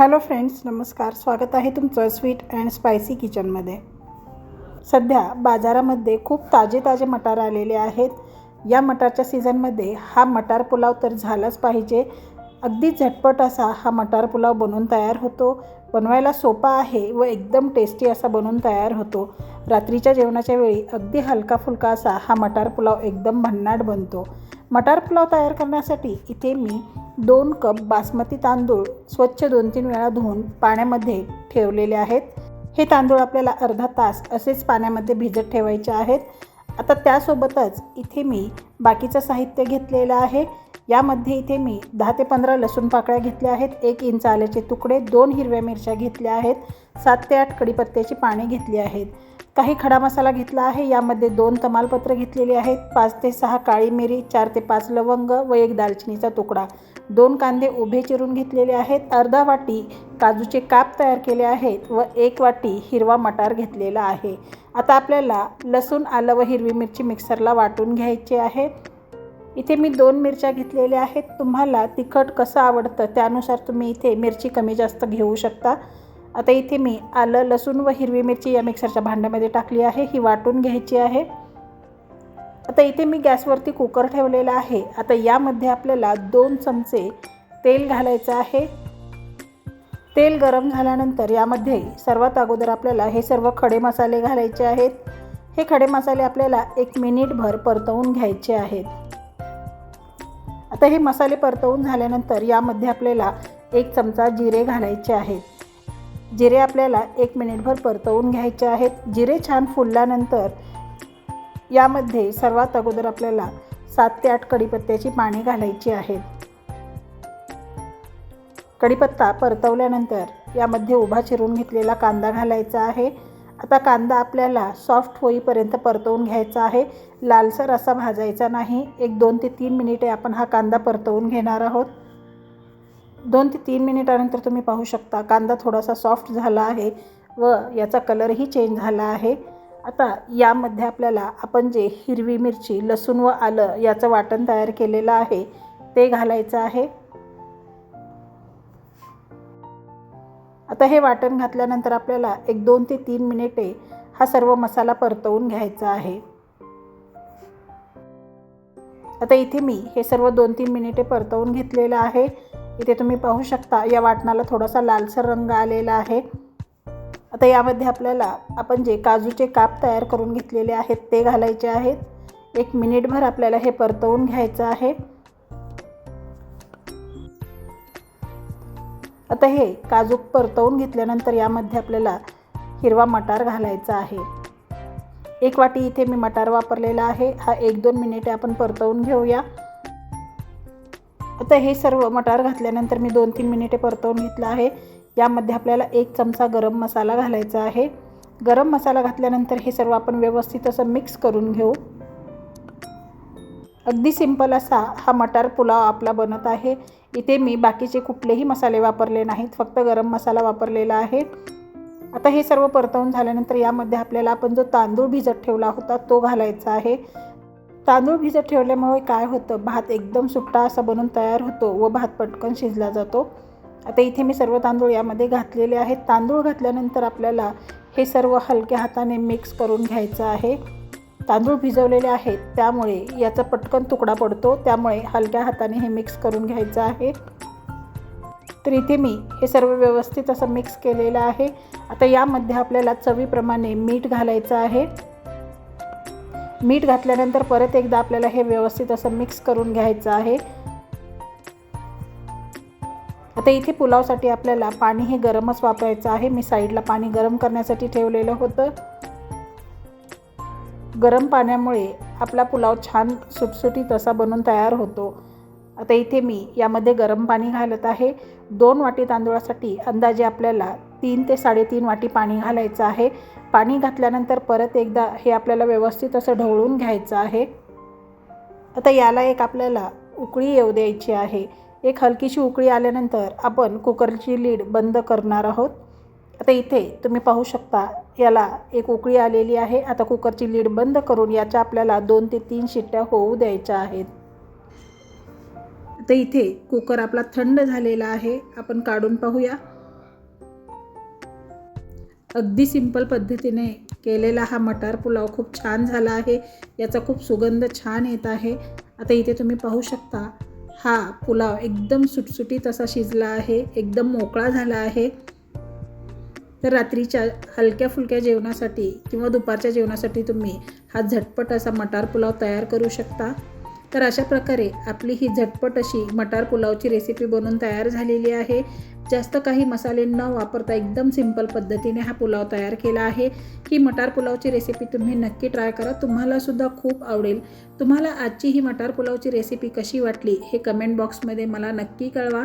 Hello friends नमस्कार. स्वागत आहे तुमचं स्वीट अँड स्पायसी किचनमध्ये. सध्या बाजारामध्ये खूप ताजे ताजे मटार आलेले आहेत. या मटारच्या सीझनमध्ये हा मटार पुलाव तर झालाच पाहिजे. अगदी झटपट असा हा मटार पुलाव बनवून तयार होतो. बनवायला सोपा आहे व एकदम टेस्टी असा बनवून तयार होतो. रात्रीच्या जेवणाच्या वेळी अगदी हलका फुलका असा हा मटार पुलाव एकदम भन्नाट बनतो. मटार पुलाव तयार करण्यासाठी इथे मी दोन कप बासमती तांदूळ स्वच्छ दोन तीन वेळा धुवून पाण्यामध्ये ठेवलेले आहेत. हे तांदूळ आपल्याला अर्धा तास असेच पाण्यामध्ये भिजत ठेवायचे आहेत. आता त्यासोबतच इथे मी बाकीचं साहित्य घेतलेलं आहे. यामध्ये इथे मी दहा ते पंधरा लसूण पाकळ्या घेतल्या आहेत एक इंच आल्याचे तुकडे दोन हिरव्या मिरच्या घेतल्या आहेत सात ते आठ कडीपत्त्याची पाने घेतली आहेत. काही खडा मसाला घेतला आहे यामध्ये दोन तमालपत्र घेतलेली आहेत पाच ते सहा काळी मिरी चार ते पाच लवंग व एक दालचिनीचा तुकडा. दोन कांदे उभे चिरून घेतलेले आहेत अर्धा वाटी काजूचे काप तयार केले आहेत व एक वाटी हिरवा मटार घेतलेला आहे. आता आपल्याला लसूण आलं व हिरवी मिरची मिक्सरला वाटून घ्यायची आहे इथे मी दोन मिरच्या घेतलेल्या आहेत. तुम्हाला तिखट कसं आवडतं त्यानुसार तुम्ही इथे मिरची कमी जास्त घेऊ शकता. आता इथे मी आलं लसूण व हिरवी मिरची या मिक्सरच्या भांड्यामध्ये टाकली आहे. ही वाटून घ्यायची आहे. आता इथे मी गॅसवरती कुकर ठेवलेला आहे. आता यामध्ये आपल्याला दोन चमचे तेल घालायचं आहे. तेल गरम झाल्यानंतर यामध्ये सर्वात अगोदर आपल्याला हे सर्व खडे मसाले घालायचे आहेत. हे खडे मसाले आपल्याला एक मिनिटभर परतवून घ्यायचे आहेत. आता हे मसाले परतवून झाल्यानंतर यामध्ये आपल्याला एक चमचा जिरे घालायचे आहेत. जिरे आपल्याला एक मिनिटभर परतवून घ्यायचे आहेत. जिरे छान फुलल्यानंतर यामध्ये सर्वात अगोदर आपल्याला सात ते आठ कढीपत्त्याची पाने घालायची आहेत. कढीपत्ता परतवल्यानंतर यामध्ये उभा चिरून घेतलेला कांदा घालायचा आहे. आता कांदा आपल्याला सॉफ्ट होईपर्यंत परतवून घ्यायचा आहे. लालसर असा भाजायचा नाही. एक दोन ते तीन मिनिटे आपण हा कांदा परतवून घेणार आहोत. दोन ते तीन मिनिटानंतर तुम्ही पाहू शकता कांदा थोडासा सॉफ्ट झाला आहे व याचा कलरही चेंज झाला आहे. आता यामध्ये आपल्याला आपण जे हिरवी मिरची लसूण व आलं याचं वाटण तयार केलेलं आहे ते घालायचं आहे. आता हे वाटण घातल्यानंतर आपल्याला एक दोन ते तीन मिनिटे हा सर्व मसाला परतवून घ्यायचा आहे. आता इथे मी हे सर्व दोन तीन मिनिटे परतवून घेतलेलं आहे. इथे तुम्ही पाहू शकता या वाटणाला थोडासा लालसर रंग आलेला आहे. आता यामध्ये आपल्याला आपण जे काजूचे काप तयार करून घेतलेले आहेत ते घालायचे आहेत. एक मिनिटभर आपल्याला हे परतवून घ्यायचं आहे. आता हे काजू परतवून घेतल्यानंतर यामध्ये आपल्याला हिरवा मटार घालायचा आहे. एक वाटी इथे मी मटार वापरलेला आहे. हा एक दोन मिनिटे आपण परतवून घेऊया. आता हे सर्व मटार घातल्यानंतर मी दोन तीन मिनिटे परतवून घेतलं आहे. यामध्ये आपल्याला एक चमचा गरम मसाला घालायचा आहे. गरम मसाला घातल्यानंतर हे सर्व आपण व्यवस्थित असं मिक्स करून घेऊ. अगदी सिंपल असा हा मटार पुलाव आपला बनत आहे. इथे मी बाकीचे कुठलेही मसाले वापरले नाहीत फक्त गरम मसाला वापरलेला आहे. आता हे सर्व परतवून झाल्यानंतर यामध्ये आपल्याला आपण जो तांदूळ भिजत ठेवला होता तो घालायचा आहे. तांदूळ भिजत ठेवल्यामुळे काय होतं भात एकदम सुट्टा असा बनून तयार होतो व भात पटकन शिजला जातो. आता इथे मी सर्व तांदूळ यामध्ये घातलेले आहेत. तांदूळ घातल्यानंतर आपल्याला हे सर्व हलक्या हाताने मिक्स करून घ्यायचं आहे. तांदूळ भिजवलेले आहेत त्यामुळे याचा पटकन तुकडा पडतो त्यामुळे हलक्या हाताने हे मिक्स करून घ्यायचं आहे. तर इथे मी हे सर्व व्यवस्थित असं मिक्स केलेलं आहे. आता यामध्ये आपल्याला चवीप्रमाणे मीठ घालायचं आहे. मीठ घातल्यानंतर परत एकदा आपल्याला हे व्यवस्थित असं मिक्स करून घ्यायचं आहे. आता इथे पुलावसाठी आपल्याला पाणी हे गरमच वापरायचं आहे. मी साईडला पाणी गरम करण्यासाठी ठेवलेलं होतं. गरम पाण्यामुळे आपला पुलाव छान सुटसुटीत असा बनून तयार होतो. आता इथे मी यामध्ये गरम पाणी घालत आहे. दोन वाटी तांदूळासाठी अंदाजे आपल्याला तीन ते साडेतीन वाटी पाणी घालायचं आहे. पाणी घातल्यानंतर परत एकदा हे आपल्याला व्यवस्थित असं ढवळून घ्यायचं आहे. आता याला एक आपल्याला उकळी येऊ द्यायची आहे. एक हलकीशी उकळी आल्यानंतर आपण कुकरची लीड बंद करणार आहोत. आता इथे तुम्ही पाहू शकता याला एक उकळी आलेली आहे. आता कुकरची लीड बंद करून याच्या आपल्याला दोन ते तीन शिट्ट्या होऊ द्यायच्या आहेत. आता इथे कुकर आपला थंड झालेला आहे. आपण काढून पाहूया. अगदी सिंपल पद्धतीने केलेला हा मटार पुलाव खूप छान झाला आहे. याचा खूप सुगंध छान येत आहे. आता इथे तुम्ही पाहू शकता हा पुलाव एकदम सुटसुटीत असा शिजला आहे. एकदम मोकळा झाला आहे. तर रात्रीच्या हलक्या फुलक्या जेवणासाठी किंवा दुपारच्या जेवणासाठी तुम्ही हा झटपट असा मटार पुलाव तयार करू शकता. तर अशा प्रकारे आपली ही झटपट अशी मटार पुलावची रेसिपी बनवून तयार झालेली आहे. जास्त काही मसाले न वापरता एकदम सिंपल पद्धतीने हा पुलाव तयार केला आहे. ही मटार पुलावची रेसिपी तुम्ही नक्की ट्राय करा. तुम्हालासुद्धा खूप आवडेल. तुम्हाला आजची ही मटार पुलावची रेसिपी कशी वाटली हे कमेंट बॉक्समध्ये मला नक्की कळवा.